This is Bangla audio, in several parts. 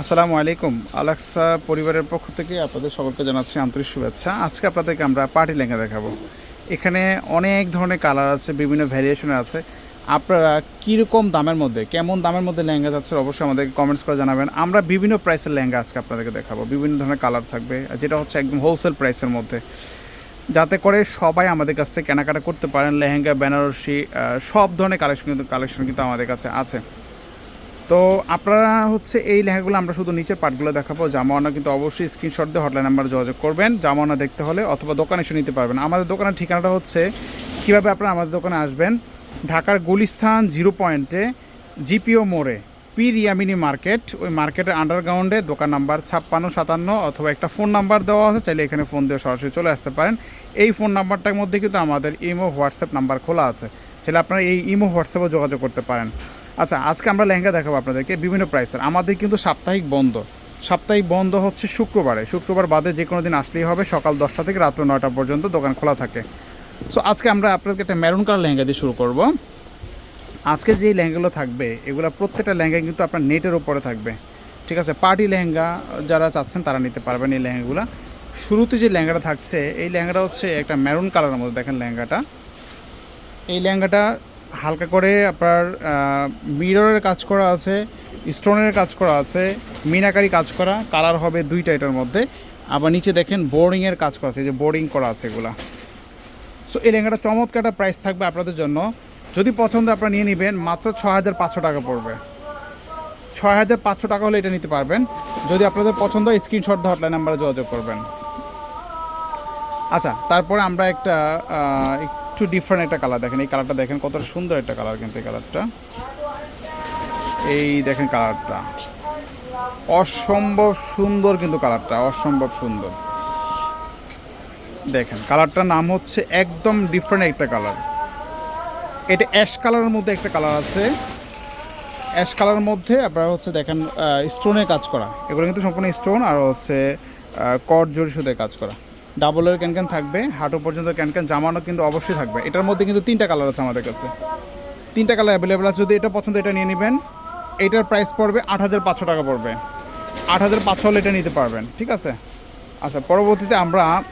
আসসালামু আলাইকুম। আলাক্সা পরিবারের পক্ষ থেকে আপনাদের সকলকে জানাচ্ছি আন্তরিক শুভেচ্ছা। আজকে আপনাদেরকে আমরা পার্টি লেহেঙ্গা দেখাবো। এখানে অনেক ধরনের কালার আছে, বিভিন্ন ভ্যারিয়েশন আছে। আপনারা কীরকম দামের মধ্যে, কেমন দামের মধ্যে লেহেঙ্গা যাচ্ছে অবশ্যই আমাদেরকে কমেন্টস করে জানাবেন। আমরা বিভিন্ন প্রাইসের লেহেঙ্গা আজকে আপনাদেরকে দেখাবো। বিভিন্ন ধরনের কালার থাকবে যেটা হচ্ছে একদম হোলসেল প্রাইসের মধ্যে। যাতে করে সবাই আমাদের কাছ থেকে কেনাকাটা করতে পারেন। লেহেঙ্গা, বেনারসি সব ধরনের কালেকশন কিন্তু কালেকশন কিন্তু আমাদের কাছে আছে। তো আপনারা হচ্ছে এই লেখাগুলো আমরা শুধু নিচের পার্টগুলো দেখাবো। জামাওয়ানা কিন্তু অবশ্যই স্ক্রিনশট দিয়ে হটলাইন নাম্বার যোগাযোগ করবেন। জামাওয়ানা দেখতে হলে অথবা দোকানে এসে নিতে পারবেন। আমাদের দোকানের ঠিকানাটা হচ্ছে কীভাবে আপনারা আমাদের দোকানে আসবেন? ঢাকার গুলিস্থান জিরো পয়েন্টে জিপিও মোড়ে পি রিয়ামিনি মার্কেট। ওই মার্কেটের আন্ডারগ্রাউন্ডে দোকান নাম্বার ছাপ্পান্ন, সাতান্ন অথবা একটা ফোন নাম্বার দেওয়া আছে, চাইলে এখানে ফোন দিয়ে সরাসরি চলে আসতে পারেন। এই ফোন নাম্বারটার মধ্যে কিন্তু আমাদের ইমো হোয়াটসঅ্যাপ নাম্বার খোলা আছে। চাইলে আপনারা এই ইমো হোয়াটসঅ্যাপে যোগাযোগ করতে পারেন। আচ্ছা আজকে আমরা লেহেঙ্গা দেখাবো আপনাদেরকে, বিভিন্ন প্রাইসের আমাদের কিন্তু সাপ্তাহিক বন্ধ। সাপ্তাহিক বন্ধ হচ্ছে শুক্রবারে। শুক্রবার বাদে যে কোনো দিন আসলেই হবে, সকাল দশটা থেকে রাত্র নয়টা পর্যন্ত দোকান খোলা থাকে। সো আজকে আমরা আপনাদেরকে একটা মেরুন কালার লেহেঙ্গা দিয়ে শুরু করব। আজকে যে লেহেঙ্গাগুলো থাকবে, এগুলো প্রত্যেকটা লেহেঙ্গা কিন্তু আপনার নেটের উপরে থাকবে। ঠিক আছে? পার্টি লেহেঙ্গা যারা চাচ্ছেন, তারা নিতে পারবেন এই লেহেঙ্গাগুলো। শুরুতে যে লেহেঙ্গাটা থাকছে, এই লেহেঙ্গাটা হচ্ছে একটা ম্যারুন কালারের মধ্যে, দেখেন লেহেঙ্গাটা। এই লেহেঙ্গাটা হালকা করে আপনার মিররের কাজ করা আছে স্টোনের কাজ করা আছে, মিনাকারি কাজ করা কালার হবে দুইটা এটার মধ্যে। আবার নিচে দেখেন বোর্ডিংয়ের কাজ করা আছে যে বোর্ডিং করা আছে এগুলা। সো এই লেহেঙ্গাটা চমৎকার একটা প্রাইস থাকবে আপনাদের জন্য। যদি পছন্দ আপনারা নিয়ে নেবেন, মাত্র ছ হাজার পাঁচশো টাকা পড়বে। ছয় হাজার পাঁচশো টাকা হলে এটা নিতে পারবেন। যদি আপনাদের পছন্দ হয় স্ক্রিনশট দিয়ে হটলাইন নাম্বারে যোগাযোগ করবেন। আচ্ছা তারপরে আমরা একটা একটু ডিফারেন্ট একটা কালার দেখেন। এই কালারটা দেখেন কত সুন্দর একটা কালার কিন্তু এই কালারটা এই দেখেন কালারটা অসম্ভব সুন্দর কিন্তু কালারটা অসম্ভব সুন্দর। দেখেন কালারটার নাম হচ্ছে একদম ডিফারেন্ট একটা কালার এটা অ্যাশ কালারের মধ্যে একটা কালার আছে। অ্যাশ কালারের মধ্যে আপনারা হচ্ছে দেখেন স্টোনের কাজ করা। এগুলো কিন্তু সম্পূর্ণ স্টোন আর হচ্ছে কট জড়ি কাজ করা। ডাবলের ক্যান ক্যান থাকবে, হাঁটু পর্যন্ত ক্যান ক্যান জামানো কিন্তু অবশ্যই থাকবে। এটার মধ্যে কিন্তু তিনটা কালার আছে আমাদের কাছে। তিনটা কালার অ্যাভেলেবেল আছে, যদি এটা পছন্দ এটা নিয়ে নেবেন। এটার প্রাইস পড়বে আট হাজার পাঁচশো টাকা পড়বে। আট হাজার পাঁচশো হলে এটা নিতে পারবেন, ঠিক আছে? আচ্ছা পরবর্তীতে আমরা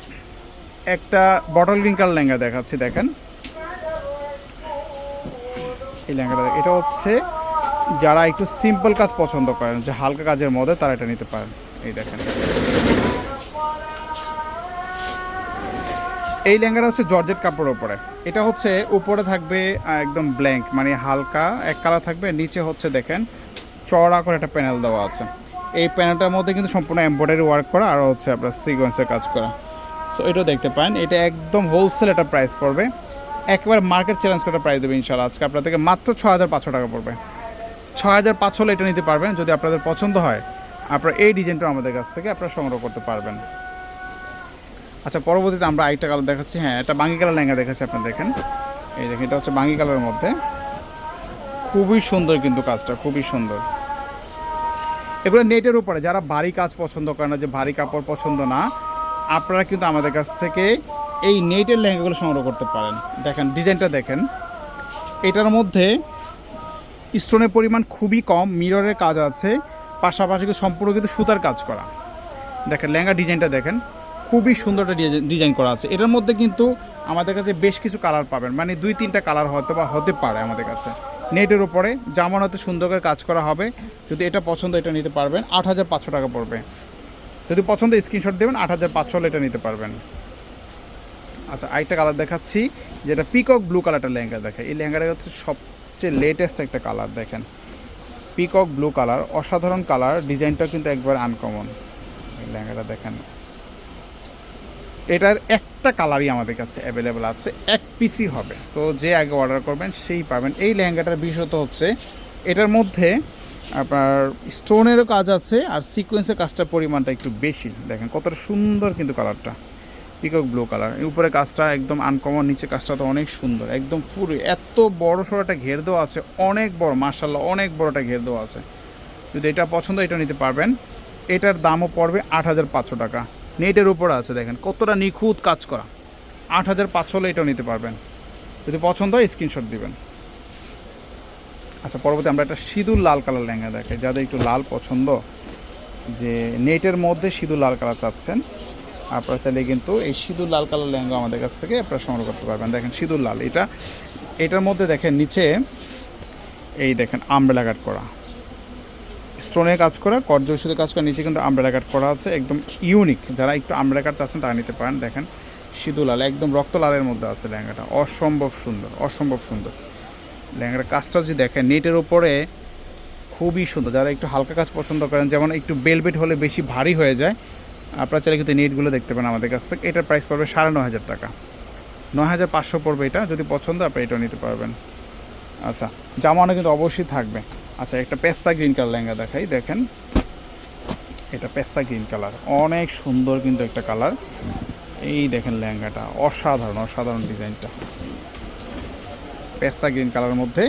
একটা বটল গ্রিন কালার লেহেঙ্গা দেখাচ্ছি, দেখেন। এই লেহেঙ্গাটা দেখ- এটা হচ্ছে যারা একটু সিম্পল কাজ পছন্দ করেন, যে হালকা কাজের মধ্যে তারা এটা নিতে পারেন। এই দেখেন। এই লেহেঙ্গাটা হচ্ছে জর্জেট কাপড়ের উপরে। এটা হচ্ছে উপরে থাকবে একদম ব্ল্যাঙ্ক মানে হালকা, এক কালার থাকবে, নিচে হচ্ছে দেখেন চড়া করে একটা প্যানেল দেওয়া আছে। এই প্যানেলটার মধ্যে কিন্তু সম্পূর্ণ এমব্রয়ডারি ওয়ার্ক করা, আর হচ্ছে আপনার সিকোয়েন্সের কাজ করা। সো এটাও দেখতে পান, এটা একদম হোলসেল একটা প্রাইস পড়বে। একবার মার্কেট চ্যালেঞ্জ করে প্রাইস দেবে ইনশাল্লাহ আজকে। আপনাদেরকে মাত্র ছ হাজার পাঁচশো টাকা পড়বে। ছ হাজার পাঁচশো এটা নিতে পারবেন, যদি আপনাদের পছন্দ হয়, আপনারা এই ডিজাইনটা আমাদের কাছ থেকে আপনারা সংগ্রহ করতে পারবেন। আচ্ছা পরবর্তীতে আমরা আরেকটা কালার দেখাচ্ছি। হ্যাঁ এটা বাঙ্গি কালার লেহেঙ্গা দেখাচ্ছি আপনারা দেখেন এই দেখেন, এটা হচ্ছে বাঙ্গি কালারের মধ্যে। খুবই সুন্দর কিন্তু কাজটা, খুবই সুন্দর। এগুলো নেটের উপরে, যারা ভারী কাজ পছন্দ করে না, যে ভারী কাপড় পছন্দ না, আপনারা কিন্তু আমাদের কাছ থেকে এই নেটের লেহেঙ্গাগুলো সংগ্রহ করতে পারেন। দেখেন ডিজাইনটা দেখেন। এটার মধ্যে স্টোনের পরিমাণ খুবই কম মিররের কাজ আছে। পাশাপাশি সম্পূর্ণ কিন্তু সুতার কাজ করা। দেখেন, লেহেঙ্গা ডিজাইনটা দেখেন। খুবই সুন্দর একটা ডিজাইন- করা আছে। এটার মধ্যে কিন্তু আমাদের কাছে বেশ কিছু কালার পাবেন। মানে দুই, তিনটা কালার হয়তো বা হতে পারে আমাদের কাছে। নেটের উপরে জামানাতে সুন্দর করে কাজ করা হবে, যদি এটা পছন্দ এটা নিতে পারবেন। আট হাজার পাঁচশো টাকা পড়বে। যদি পছন্দ স্ক্রিনশট দেবেন, আট হাজার পাঁচশো হলে এটা নিতে পারবেন। আচ্ছা আরেকটা কালার দেখাচ্ছি, যেটা পিকক ব্লু কালারটা লেহেঙ্গা দেখে। এই লেহেঙ্গাটা হচ্ছে সবচেয়ে লেটেস্ট একটা কালার দেখেন। পিকক ব্লু কালার অসাধারণ কালার ডিজাইনটা কিন্তু একবার আনকমন এই লেহেঙ্গাটা দেখেন। এটার একটা কালারই আমাদের কাছে অ্যাভেলেবেল আছে, এক পিসই হবে। সো যে আগে অর্ডার করবেন, সেই পাবেন। এই লেহেঙ্গাটার বিশেষত হচ্ছে, এটার মধ্যে আপনার স্টোনেরও কাজ আছে, আর সিকোয়েন্সের কাজটার পরিমাণটা একটু বেশি। দেখেন কতটা সুন্দর কিন্তু কালারটা পিকক ব্লু কালার উপরে কাজটা একদম আনকমন নিচে কাজটা তো অনেক সুন্দর, একদম ফুল। এত বড় সড়ো একটা ঘের দেওয়া আছে, অনেক বড় মার্শাল্লাহ অনেক বড় একটা ঘের দেওয়া আছে। যদি এটা পছন্দ এটা নিতে পারবেন। এটার দামও পড়বে আট হাজার পাঁচশো টাকা। নেটের উপরে আছে, দেখেন। কতটা নিখুঁত কাজ করা। আট হাজার পাঁচশো হলে এটাও নিতে পারবেন। যদি পছন্দ হয় স্ক্রিনশট দিবেন। আচ্ছা পরবর্তী আমরা একটা সিঁদুর লাল কালার লেহেঙ্গা দেখাই। যাদের একটু লাল পছন্দ, যে নেটের মধ্যে সিঁদুর লাল কালার চাচ্ছেন, আপনারা চাইলে কিন্তু এই সিঁদুর লাল কালার লেহেঙ্গা আমাদের কাছ থেকে আপনারা সংগ্রহ করতে পারবেন। দেখেন, সিঁদুর লাল। এটা, এটার মধ্যে দেখেন, নিচে এই দেখেন আমব্রেলা কাট করা। স্টোনের কাজ করা কর্জসুদের কাজ করা, নিচে কিন্তু আমব্রেলা কাট করা আছে, একদম ইউনিক যারা একটু আমব্রেলা কাট চাচ্ছেন, তারা নিতে পারেন। দেখেন সিঁদুর লাল একদম রক্ত লালের মধ্যে আছে লেহেঙ্গাটা। অসম্ভব সুন্দর অসম্ভব সুন্দর। লেহেঙ্গার কাজটা যদি দেখেন, নেটের ওপরে খুবই সুন্দর। যারা একটু হালকা কাজ পছন্দ করেন, যেমন একটু বেলবেট হলে বেশি ভারী হয়ে যায়, আপনারা চাইলে কিন্তু নেটগুলো দেখতে পান আমাদের কাছ থেকে। এটার প্রাইস পড়বে সাড়ে নয় হাজার টাকা। নয় হাজার পাঁচশো পড়বে এটা। যদি পছন্দ আপনি এটাও নিতে পারবেন। আচ্ছা জামানো কিন্তু অবশ্যই থাকবে। আচ্ছা একটা পেস্তা গ্রিন কালার লেহেঙ্গা দেখাই, দেখেন। এটা পেস্তা গ্রিন কালার, অনেক সুন্দর কিন্তু একটা কালার। এই দেখেন লেহেঙ্গাটা, অসাধারণ অসাধারণ ডিজাইনটা। পেস্তা গ্রিন কালারের মধ্যে,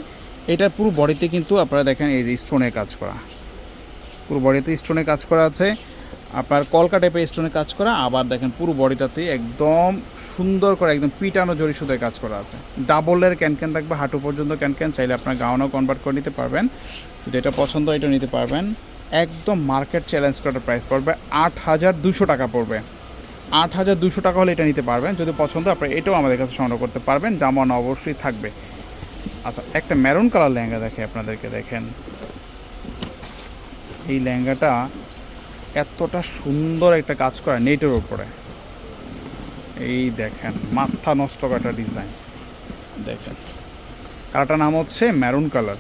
এটা পুরো বডিতে কিন্তু আপনারা দেখেন এই যে স্টোনের কাজ করা। পুরো বডিতে স্টোনে কাজ করা আছে। আপনার কলকা টাইপের স্টোনের কাজ করা, আবার দেখেন পুরো বডিটাতে একদম সুন্দর করে একদম পিটানো জড়ি সুতোয় কাজ করা আছে। ডাবলের ক্যান ক্যান থাকবে, হাঁটু পর্যন্ত ক্যান ক্যান চাইলে আপনার গাউনও কনভার্ট করে নিতে পারবেন। যদি এটা পছন্দ এটা নিতে পারবেন। একদম মার্কেট চ্যালেঞ্জ করার প্রাইস পড়বে, আট হাজার দুশো টাকা পড়বে। আট হাজার দুশো টাকা হলে এটা নিতে পারবেন। যদি পছন্দ আপনি এটাও আমাদের কাছে সংগ্রহ করতে পারবেন। জামান অবশ্যই থাকবে। আচ্ছা একটা মেরুন কালার লেহেঙ্গা দেখে আপনাদেরকে, দেখেন। এই লেহেঙ্গাটা এতটা সুন্দর একটা কাজ করা নেটের ওপরে এই দেখেন, মাথা নষ্ট করা ডিজাইন। দেখেন, কালারটার নাম হচ্ছে ম্যারুন কালার।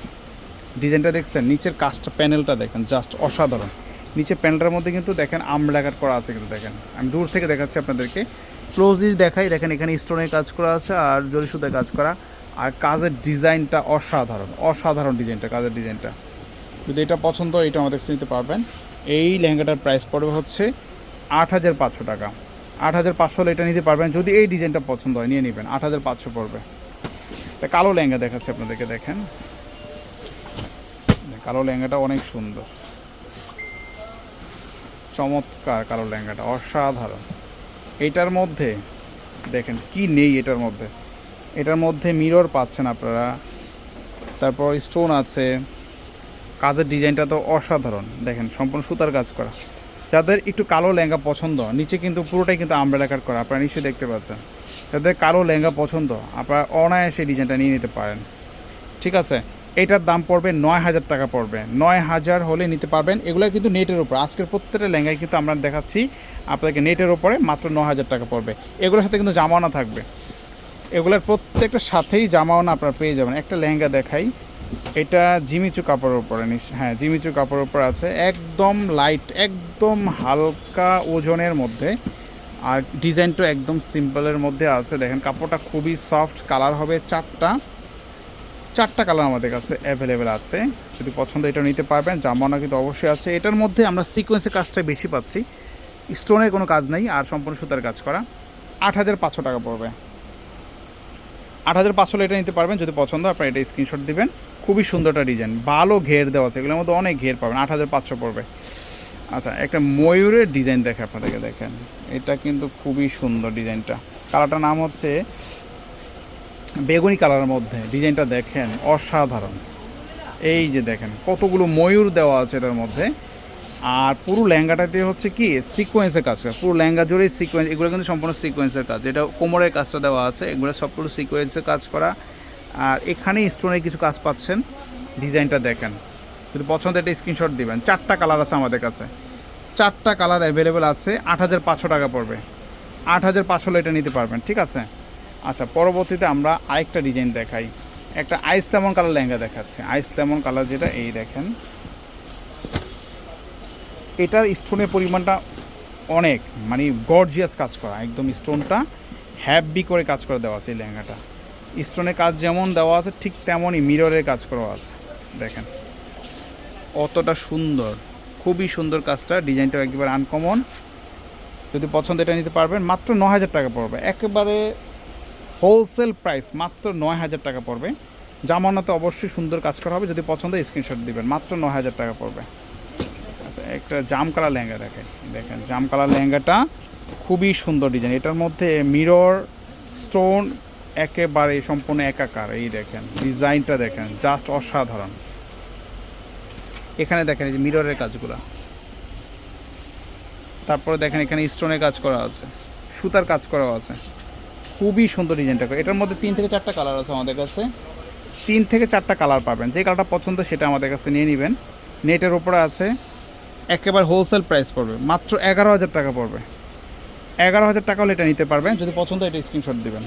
ডিজাইনটা দেখছেন, নিচের কাজটা, প্যানেলটা দেখেন, জাস্ট অসাধারণ। নিচে প্যানেলটার মধ্যে কিন্তু দেখেন আমলাকার করা আছে কিন্তু দেখেন। আমি দূর থেকে দেখাচ্ছি আপনাদেরকে। ক্লোজলি দেখাই, দেখেন এখানে স্টোনের কাজ করা আছে আর জরি কাজ করা। আর কাজের ডিজাইনটা অসাধারণ অসাধারণ ডিজাইনটা, কাজের ডিজাইনটা। যদি এটা পছন্দ এটা আমাদের কাছে নিতে পারবেন। এই লেহেঙ্গাটার প্রাইস পড়বে হচ্ছে আট হাজার পাঁচশো টাকা। আট হাজার পাঁচশো হলে এটা নিতে পারবেন, যদি এই ডিজাইনটা পছন্দ হয়, নিয়ে নেবেন। আট হাজার পাঁচশো পড়বে। কালো লেহেঙ্গা দেখাচ্ছে আপনাদেরকে, দেখেন। কালো লেহেঙ্গাটা অনেক সুন্দর। চমৎকার কালো লেহেঙ্গাটা, অসাধারণ। এটার মধ্যে, দেখেন কি নেই এটার মধ্যে। এটার মধ্যে মিরর পাচ্ছেন আপনারা। তারপর স্টোন আছে। কাজের ডিজাইনটা তো অসাধারণ। দেখেন, সম্পূর্ণ সুতার কাজ করা। যাদের একটু কালো লেহেঙ্গা পছন্দ, নিচে কিন্তু পুরোটাই কিন্তু আমব্রেলা কাট করা। আপনারা নিশ্চয়ই দেখতে পাচ্ছেন। যাদের কালো লেহেঙ্গা পছন্দ, আপনারা অনায়াসে ডিজাইনটা নিয়ে নিতে পারেন। ঠিক আছে? এটার দাম পড়বে নয় হাজার টাকা পড়বে। নয় হাজার হলে নিতে পারবেন। এগুলো কিন্তু নেটের উপর। আজকের প্রত্যেকটা লেহেঙ্গায় কিন্তু আমরা দেখাচ্ছি আপনাকে নেটের ওপরে মাত্র ন হাজার টাকা পড়বে। এগুলোর সাথে কিন্তু জামানা থাকবে। এগুলোর প্রত্যেকটার সাথেই জামাওনা আপনারা পেয়ে যাবেন। একটা লেহেঙ্গা দেখাই। এটা জিমিচু কাপড়ের উপরে হ্যাঁ জিমিচু কাপড়ের উপর আছে। একদম লাইট একদম হালকা ওজনের মধ্যে। আর ডিজাইনটা একদম সিম্পলের মধ্যে আছে। দেখেন, কাপড়টা খুবই সফট কালার হবে চারটা। চারটা কালার আমাদের কাছে অ্যাভেলেবেল আছে। যদি পছন্দ এটা নিতে পারবেন জামানা কিন্তু অবশ্যই আছে। এটার মধ্যে আমরা সিকোয়েন্সের কাজটা বেশি পাচ্ছি। স্টোনের কোনো কাজ নেই, আর সম্পূর্ণ সুতার কাজ করা। আট হাজার পাঁচশো টাকা পড়বে। আট হাজার পাঁচশো এটা নিতে পারবেন যদি পছন্দ আপনার এটা স্ক্রিনশট দিবেন। খুবই সুন্দর একটা ডিজাইন ভালো ঘের দেওয়া আছে, এগুলোর মধ্যে অনেক ঘের পাবেন, আট হাজার পাঁচশো পড়বে। আচ্ছা একটা ময়ূরের ডিজাইন দেখে আপনাদেরকে দেখেন, এটা কিন্তু খুবই সুন্দর ডিজাইনটা কালারটার নাম হচ্ছে বেগুনি কালারের মধ্যে ডিজাইনটা দেখেন অসাধারণ। এই যে দেখেন, কতগুলো ময়ূর দেওয়া আছে এটার মধ্যে। আর পুরো লেহেঙ্গাটাতে হচ্ছে কি সিকোয়েন্সের কাজ। পুরো লেহেঙ্গা জুড়ে সিকোয়েন্স এগুলো কিন্তু সম্পূর্ণ সিকোয়েন্সের কাজ। এটা কোমরের কাজটা দেওয়া আছে, এগুলো সব পুরো সিকোয়েন্সের কাজ করা। আর এখানে স্টোনের কিছু কাজ পাচ্ছেন, ডিজাইনটা দেখেন। যদি পছন্দ একটা স্ক্রিনশট দিবেন। চারটা কালার আছে আমাদের কাছে। চারটা কালার অ্যাভেলেবেল আছে, আট হাজার পাঁচশো টাকা পড়বে। আট হাজার পাঁচশো এটা নিতে পারবেন, ঠিক আছে? আচ্ছা পরবর্তীতে আমরা আরেকটা ডিজাইন দেখাই। একটা আইস লেমন কালার লেহেঙ্গা দেখাচ্ছে। আইস লেমন কালার যেটা, এই দেখেন। এটার স্টোনের পরিমাণটা অনেক মানে গর্জিয়াস কাজ করা, একদম স্টোনটা হ্যাভি করে কাজ করে দেওয়া আছে এই লেহেঙ্গাটা। স্টোনের কাজ যেমন দেওয়া আছে, ঠিক তেমনই মিররের কাজ করা আছে, দেখেন। অতটা সুন্দর, খুবই সুন্দর কাজটা ডিজাইনটা একেবারে আনকমন যদি পছন্দ এটা নিতে পারবেন, মাত্র ন হাজার টাকা পড়বে। একেবারে হোলসেল প্রাইস মাত্র নয় হাজার টাকা পড়বে। জামানাতে অবশ্যই সুন্দর কাজ করা হবে, যদি পছন্দ স্ক্রিনশট দিবেন, মাত্র নয় হাজার টাকা পড়বে। আচ্ছা একটা জাম কালার লেহেঙ্গা দেখেন। দেখেন, জাম কালার লেহেঙ্গাটা খুবই সুন্দর ডিজাইন এটার মধ্যে মিরর স্টোন একেবারে সম্পূর্ণ একাকার। এই দেখেন ডিজাইনটা দেখেন জাস্ট অসাধারণ। এখানে দেখেন, এই যে মিররের কাজগুলো। তারপরে দেখেন, এখানে স্টোনের কাজ করা আছে, সুতার কাজ করা আছে। খুবই সুন্দর ডিজাইনটা এটার মধ্যে তিন থেকে চারটা কালার আছে আমাদের কাছে। তিন থেকে চারটা কালার পাবেন। যে কালারটা পছন্দ সেটা আমাদের কাছে নিয়ে নেবেন। নেটের ওপরে আছে একেবারে হোলসেল প্রাইস পড়বে। মাত্র এগারো হাজার টাকা পড়বে। এগারো হাজার টাকা হলে এটা নিতে পারবেন। যদি পছন্দ এটা স্ক্রিনশট দেবেন।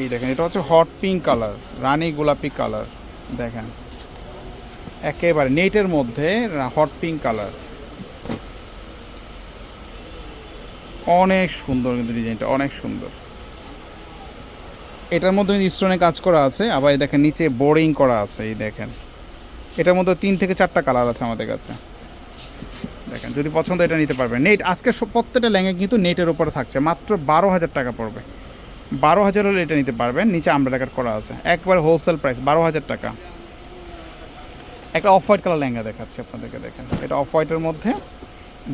এই দেখেন, এটা হচ্ছে হট পিঙ্ক কালার রানি গোলাপি কালার দেখেন, একেবারে নেটের মধ্যে হট পিঙ্ক কালার অনেক সুন্দর কিন্তু ডিজাইনটা, অনেক সুন্দর। এটার মধ্যে স্টোনে কাজ করা আছে, আবার দেখেন, নিচে বোরিং করা আছে, এই দেখেন। এটার মধ্যে তিন থেকে চারটা কালার আছে আমাদের কাছে। দেখেন, যদি পছন্দ এটা নিতে পারবেন। নেট, আজকে প্রত্যেকটা লেহেঙ্গা কিন্তু নেটের উপরে থাকছে। মাত্র বারো হাজার টাকা পড়বে। বারো হাজার হলে এটা নিতে পারবেন। নিচে আমরা কাট করা আছে। একবার হোলসেল প্রাইস বারো হাজার টাকা। একটা অফ হোয়াইট কালার লেহেঙ্গা দেখাচ্ছে আপনাদেরকে, দেখেন। এটা অফ হোয়াইটের মধ্যে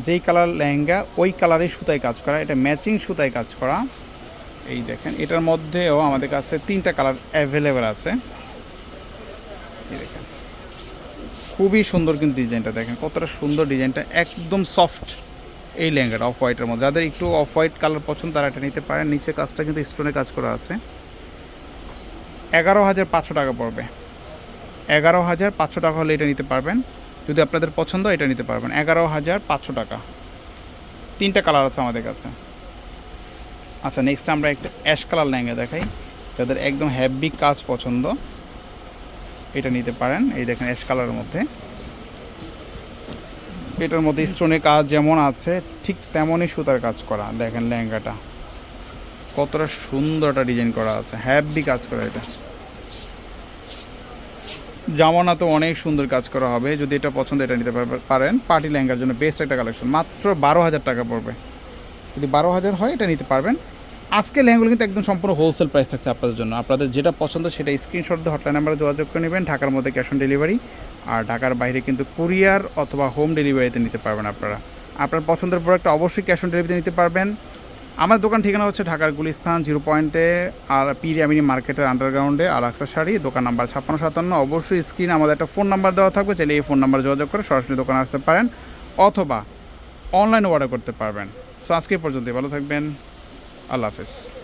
যেই কালার লেহেঙ্গা, ওই কালারের সুতায় কাজ করা। এটা ম্যাচিং সুতায় কাজ করা। এই দেখেন, এটার মধ্যেও আমাদের কাছে তিনটা কালার অ্যাভেলেবেল আছে। এই দেখেন খুবই সুন্দর কিন্তু ডিজাইনটা দেখেন, কতটা সুন্দর ডিজাইনটা, একদম সফট এই লেহেঙ্গাটা অফ হোয়াইটের মধ্যে। যাদের একটু অফ হোয়াইট কালার পছন্দ, তারা এটা নিতে পারেন। নিচে কাজটা কিন্তু স্টোনে কাজ করা আছে। এগারো হাজার পাঁচশো টাকা পড়বে। এগারো হাজার পাঁচশো টাকা হলে এটা নিতে পারবেন। যদি আপনাদের পছন্দ, এটা নিতে পারবেন। এগারো হাজার পাঁচশো টাকা। তিনটা কালার আছে আমাদের কাছে। আচ্ছা নেক্সট আমরা একটা অ্যাশ কালার লেহেঙ্গা দেখাই। যাদের একদম হ্যাভি কাজ পছন্দ। এটা নিতে পারেন। এই দেখেন অ্যাশ কালারের মধ্যে। এটার মধ্যে স্টোনের কাজ যেমন আছে, ঠিক তেমনই সুতার কাজ করা। দেখেন লেহেঙ্গাটা। কতটা সুন্দর একটা ডিজাইন করা আছে। হ্যাভি কাজ করা এটা। জামানা তো অনেক সুন্দর কাজ করা হবে। যদি এটা পছন্দ, এটা নিতে পারেন। পার্টি লেহেঙ্গার জন্য বেস্ট একটা কালেকশন মাত্র বারো হাজার টাকা পড়বে। যদি বারো হাজার হয়, এটা নিতে পারবেন। আজকে লেহেঙ্গাগুলো কিন্তু একদম সম্পূর্ণ হোলসেল প্রাইস থাকছে আপনাদের জন্য। আপনাদের যেটা পছন্দ সেটা স্ক্রিনশট দিয়ে হটলাইন নাম্বারে যোগাযোগ করে নেবেন, ঢাকার মধ্যে ক্যাশ অন ডেলিভারি আর ঢাকার বাইরে কিন্তু কুরিয়ার অথবা হোম ডেলিভারিতে নিতে পারবেন আপনারা। আপনার পছন্দের প্রোডাক্ট অবশ্যই ক্যাশ অন ডেলিভারিতে নিতে পারবেন। আমার দোকান ঠিকানা হচ্ছে ঢাকার গুলিস্তান জিরো পয়েন্টে আর পিরি আমিনি মার্কেটের আন্ডারগ্রাউন্ডে আর আকসা শাড়ি, দোকান নাম্বার ছাপ্পান্ন সাতান্ন। অবশ্যই স্ক্রিনে আমাদের একটা ফোন নাম্বার দেওয়া থাকবে, চাইলে এই ফোন নাম্বার যোগাযোগ করে সরাসরি দোকানে আসতে পারেন, অথবা অনলাইনে অর্ডার করতে পারবেন। সো আজকে পর্যন্ত ভালো থাকবেন। আল্লাহ হাফেজ।